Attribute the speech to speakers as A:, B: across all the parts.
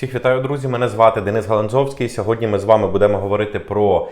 A: Всіх вітаю, друзі! Мене звати Денис Галанзовський. Сьогодні ми з вами будемо говорити про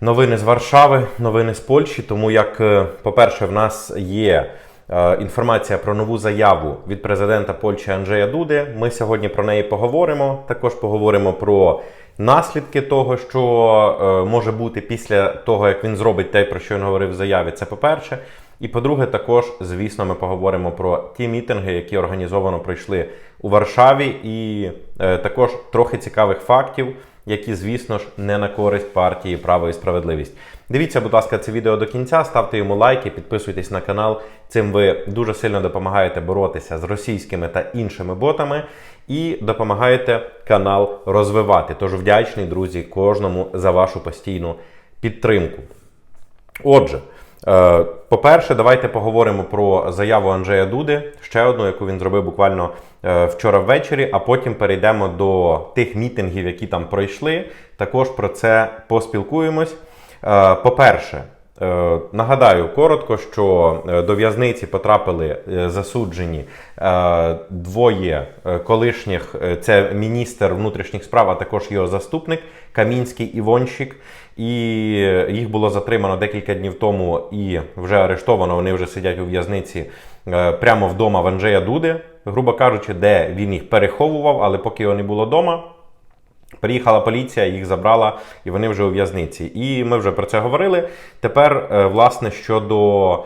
A: новини з Варшави, новини з Польщі. Тому як, е, по-перше, в нас є е, інформація про нову заяву від президента Польщі Анджея Дуди. Ми сьогодні про неї поговоримо. Також поговоримо про наслідки того, що е, може бути після того, як він зробить те, про що він говорив в заяві. Це по-перше. І по-друге, також, звісно, ми поговоримо про ті мітинги, які організовано пройшли у Варшаві, і е, також трохи цікавих фактів, які, звісно ж, не на користь партії Право і справедливість. Дивіться, будь ласка, це відео до кінця, ставте йому лайки, підписуйтесь на канал. Цим ви дуже сильно допомагаєте боротися з російськими та іншими ботами і допомагаєте канал розвивати. Тож вдячний, друзі, кожному за вашу постійну підтримку. Отже, по-перше, давайте поговоримо про заяву Анджея Дуди, ще одну, яку він зробив буквально е, вчора ввечері, а потім перейдемо до тих мітингів, які там пройшли. Також про це поспілкуємось. Е, По-перше, е, нагадаю коротко, що е, до в'язниці потрапили е, засуджені е, двоє е, колишніх, е, це міністр внутрішніх справ, а також його заступник Камінський Івонщик. І їх було затримано декілька днів тому і вже арештовано. Вони вже сидять у в'язниці е, прямо вдома в Анджея Дуди, грубо кажучи, де він їх переховував, але поки його не було вдома. Приїхала поліція, їх забрала, і вони вже у в'язниці. І ми вже про це говорили. Тепер, е, власне, щодо е,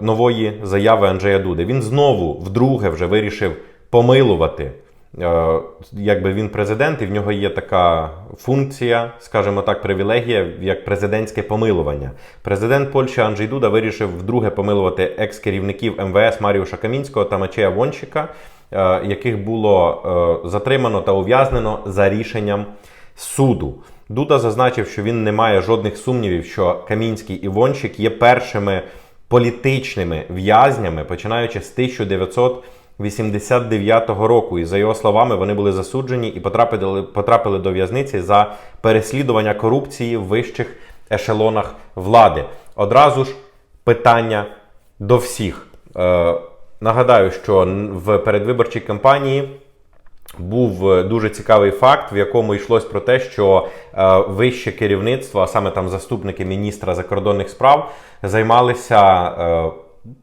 A: нової заяви Анджея Дуди, він знову вдруге вже вирішив помилувати. Е, Якби він президент, і в нього є така функція, скажімо так, привілегія, як президентське помилування. Президент Польщі Анджей Дуда вирішив вдруге помилувати екс-керівників МВС Маріуша Камінського та Мачея Вончика, е, яких було е, затримано та ув'язнено за рішенням суду. Дуда зазначив, що він не має жодних сумнівів, що Камінський і Вончик є першими політичними в'язнями, починаючи з 1989 року. І за його словами, вони були засуджені і потрапили, потрапили до в'язниці за переслідування корупції в вищих ешелонах влади. Одразу ж питання до всіх. Е, нагадаю, що в передвиборчій кампанії був е, дуже цікавий факт, в якому йшлось про те, що е, вище керівництво, а саме там заступники міністра закордонних справ, займалися е,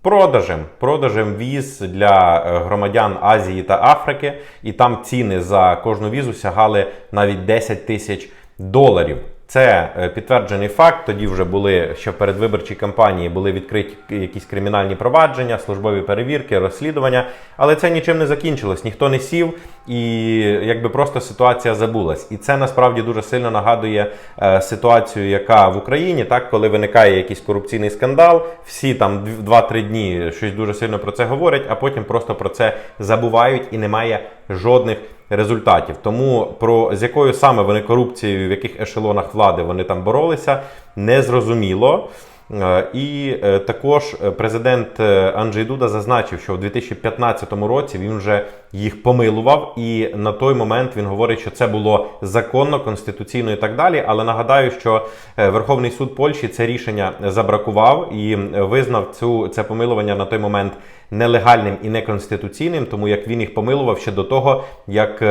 A: продажем, продажем віз для е, громадян Азії та Африки, і там ціни за кожну візу сягали навіть 10 тисяч доларів. Це е, підтверджений факт. Тоді вже були ще в передвиборчій кампанії були відкриті якісь кримінальні провадження, службові перевірки, розслідування. Але це нічим не закінчилось. Ніхто не сів, і якби просто ситуація забулась. І це насправді дуже сильно нагадує е, ситуацію, яка в Україні, так коли виникає якийсь корупційний скандал, всі там 2-3 дні щось дуже сильно про це говорять, а потім просто про це забувають і немає жодних результатів. Тому про з якою саме вони корупцією, в яких ешелонах влади вони там боролися, не зрозуміло. Е, І е, також президент е, Анджей Дуда зазначив, що в 2015 році він вже їх помилував, і на той момент він говорить, що це було законно, конституційно і так далі. Але нагадаю, що Верховний суд Польщі це рішення забракував і визнав цю це помилування на той момент нелегальним і неконституційним, тому як він їх помилував ще до того, як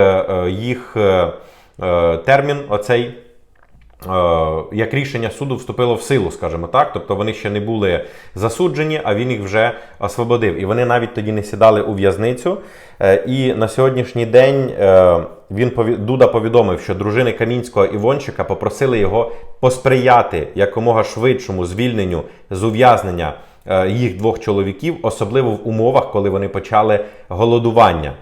A: їх термін оцей. Е, як рішення суду вступило в силу, скажімо так. Тобто вони ще не були засуджені, а він їх вже освободив. І вони навіть тоді не сідали у в'язницю. Е, І на сьогоднішній день е, він Дуда повідомив, що дружини Камінського і Вончика попросили його посприяти якомога швидшому звільненню з ув'язнення їх двох чоловіків, особливо в умовах, коли вони почали голодування.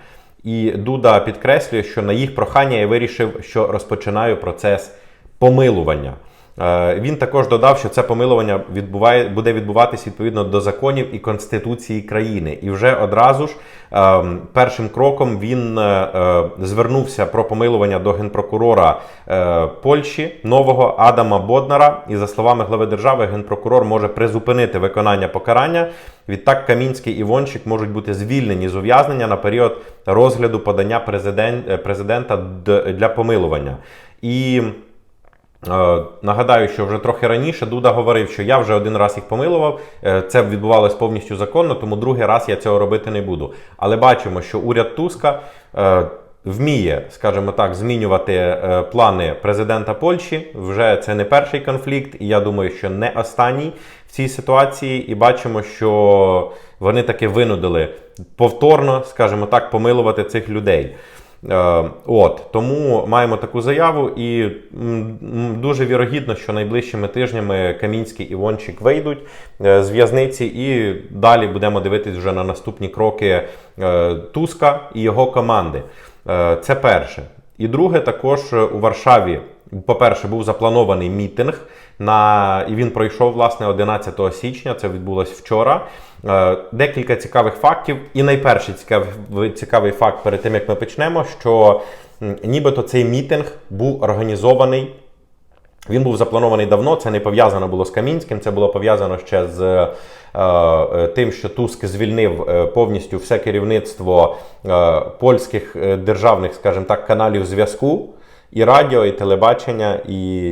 A: І Дуда підкреслює, що на їх прохання я вирішив, що розпочинаю процес помилування. Е, Він також додав, що це помилування відбуває, буде відбуватись відповідно до законів і конституції країни. І вже одразу ж ем, першим кроком він е, е, звернувся про помилування до генпрокурора Польщі нового Адама Боднара. І за словами глави держави, генпрокурор може призупинити виконання покарання. Відтак Камінський і Вончик можуть бути звільнені з ув'язнення на період розгляду подання президент, президента для помилування. І Нагадаю, що вже трохи раніше Дуда говорив, що я вже один раз їх помилував. Е, Це відбувалось повністю законно, тому другий раз я цього робити не буду. Але бачимо, що уряд Туска е, вміє, скажімо так, змінювати е, плани президента Польщі. Вже це не перший конфлікт, і я думаю, що не останній в цій ситуації. І бачимо, що вони таки винудили повторно, скажімо так, помилувати цих людей. Е, От тому маємо таку заяву, і дуже вірогідно, що найближчими тижнями Камінський і Вончик вийдуть е, з в'язниці, і далі будемо дивитись вже на наступні кроки е, Туска і його команди. Це перше. І друге, також у Варшаві, по-перше, був запланований мітинг. На і він пройшов власне 11 січня. Це відбулось вчора. Е, Декілька цікавих фактів. І найперший цікавий, цікавий факт перед тим як ми почнемо, що нібито цей мітинг був організований він був запланований давно, це не пов'язано було з Камінським, це було пов'язано ще з е, е, тим, що Туск звільнив е, повністю все керівництво е, польських державних, скажімо так, каналів зв'язку. І радіо, і телебачення, і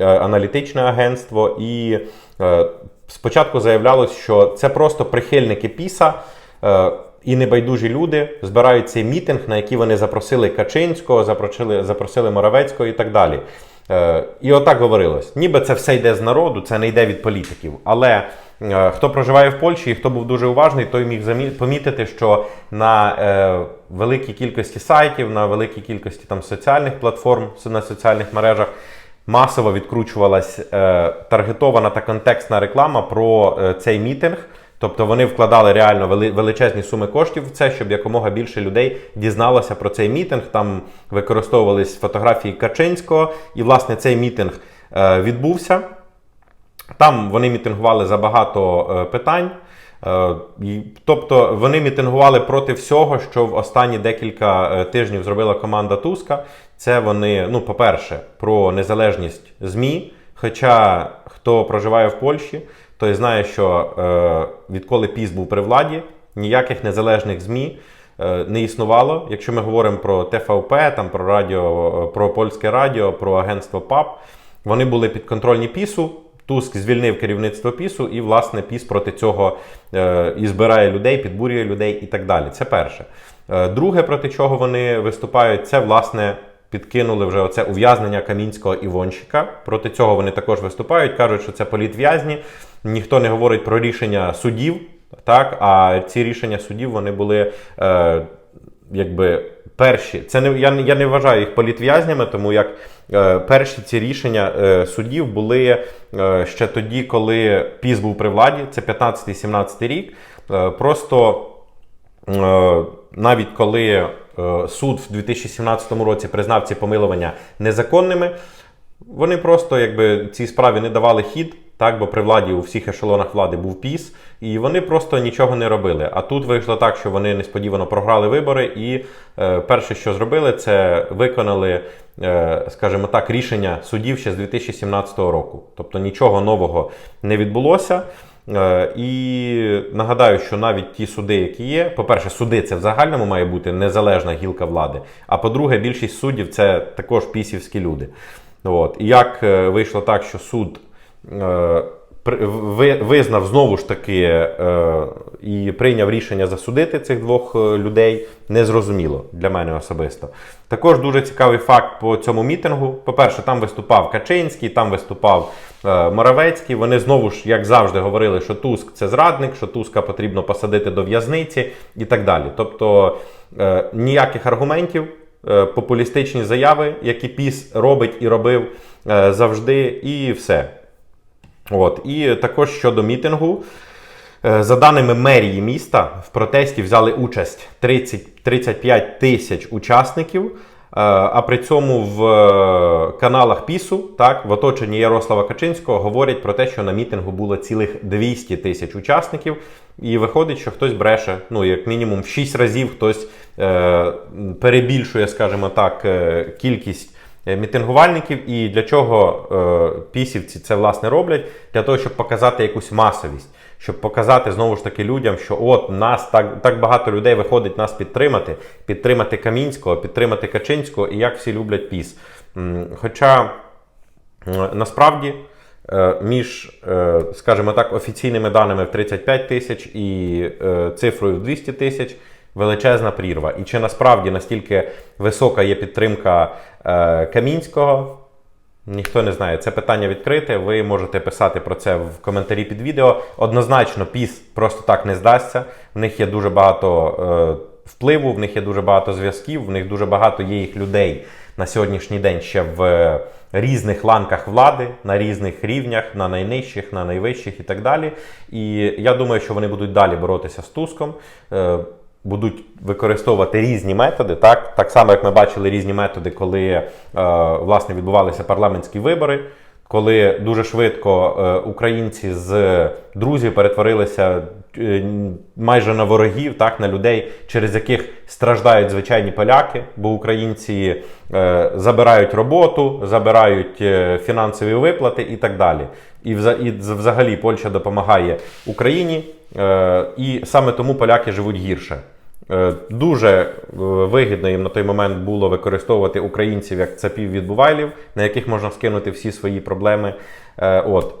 A: е, аналітичне агентство. І е, спочатку заявлялось, що це просто прихильники Піса е, і небайдужі люди збирають цей мітинг, на який вони запросили Качинського, запросили, запросили Моравецького і так далі. Е, і отак говорилось. Ніби це все йде з народу, це не йде від політиків. Але хто проживає в Польщі і хто був дуже уважний, той міг помітити, що на е, великій кількості сайтів, на великій кількості там соціальних платформ, на соціальних мережах масово відкручувалась е, таргетована та контекстна реклама про е, цей мітинг. Тобто вони вкладали реально величезні суми коштів в це, щоб якомога більше людей дізналося про цей мітинг. Там використовувались фотографії Качинського, і власне цей мітинг е, відбувся. Там вони мітингували за багато е, питань. Е, Тобто вони мітингували проти всього, що в останні декілька е, тижнів зробила команда Туска. Це вони, ну, по-перше, про незалежність ЗМІ. Хоча хто проживає в Польщі, той знає, що е, відколи ПІС був при владі, ніяких незалежних ЗМІ е, не існувало. Якщо ми говоримо про ТВП, там, про, радіо, про польське радіо, про агентство ПАП, вони були підконтрольні ПІСу. Туск звільнив керівництво ПІСу, і, власне, ПІС проти цього е, і збирає людей, підбурює людей і так далі. Це перше. Е, друге, проти чого вони виступають, це, власне, підкинули вже оце ув'язнення Камінського і Вончика. Проти цього вони також виступають, кажуть, що це політв'язні. Ніхто не говорить про рішення судів, так, а ці рішення судів вони були. Е, якби перші, це не я, я не вважаю їх політв'язнями, тому як е, перші ці рішення е, судів були е, ще тоді, коли ПІС був при владі, це 15-17 рік. Е, просто е, навіть коли е, суд в 2017 році признав ці помилування незаконними, вони просто якби цій справі не давали хід, так, бо при владі у всіх ешелонах влади був піс, і вони просто нічого не робили. А тут вийшло так, що вони несподівано програли вибори, і е, перше, що зробили, це виконали, е, скажімо так, рішення судів ще з 2017 року. Тобто нічого нового не відбулося. Е, І нагадаю, що навіть ті суди, які є, по-перше, суди це в загальному має бути незалежна гілка влади. А по-друге, більшість суддів це також пісівські люди. От. І як е, вийшло так, що суд визнав знову ж таки е, і прийняв рішення засудити цих двох е, людей, незрозуміло для мене особисто. Також дуже цікавий факт по цьому мітингу. По-перше, там виступав Качинський, там виступав е, Моравецький. Вони знову ж, як завжди, говорили, що Туск це зрадник, що Туска потрібно посадити до в'язниці і так далі. Тобто е, ніяких аргументів е, популістичні заяви, які Піс робить і робив е, завжди, і все. От. І також щодо мітингу. Е, За даними мерії міста, в протесті взяли участь 30, 35 тисяч учасників. Е, А при цьому в е, каналах Пісу, так, в оточенні Ярослава Качинського, говорять про те, що на мітингу було цілих 200 тисяч учасників. І виходить, що хтось бреше, ну, як мінімум, в 6 разів хтось е, перебільшує, скажімо так, кількість мітингувальників. І для чого е, пісівці це власне роблять? Для того, щоб показати якусь масовість, щоб показати знову ж таки людям, що от нас так, так багато людей виходить нас підтримати, підтримати Камінського, підтримати Качинського і як всі люблять піс. Хоча е, насправді. е, Між, е, скажімо так, офіційними даними в 35 тисяч і е, цифрою в 200 тисяч величезна прірва. І чи насправді настільки висока є підтримка е, Камінського? Ніхто не знає. Це питання відкрите. Ви можете писати про це в коментарі під відео. Однозначно, піс просто так не здасться. В них є дуже багато е, впливу, в них є дуже багато зв'язків, в них дуже багато є їх людей на сьогоднішній день ще в різних ланках влади, на різних рівнях, на найнижчих, на найвищих і так далі. І я думаю, що вони будуть далі боротися з Туском. е, Будуть використовувати різні методи, так так само, як ми бачили різні методи, коли е, власне відбувалися парламентські вибори, коли дуже швидко е, українці з друзів перетворилися е, майже на ворогів, так на людей, через яких страждають звичайні поляки, бо українці е, забирають роботу, забирають фінансові виплати і так далі. І, вза- і взагалі Польща допомагає Україні, і саме тому поляки живуть гірше. Е, Дуже е, вигідно їм на той момент було використовувати українців як цапів відбувайлів, на яких можна скинути всі свої проблеми. Е, От.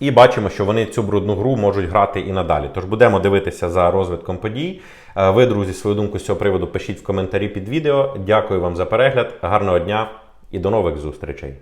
A: І бачимо, що вони цю брудну гру можуть грати і надалі. Тож будемо дивитися за розвитком подій. Ви, друзі, свою думку з цього приводу пишіть в коментарі під відео. Дякую вам за перегляд, гарного дня і до нових зустрічей.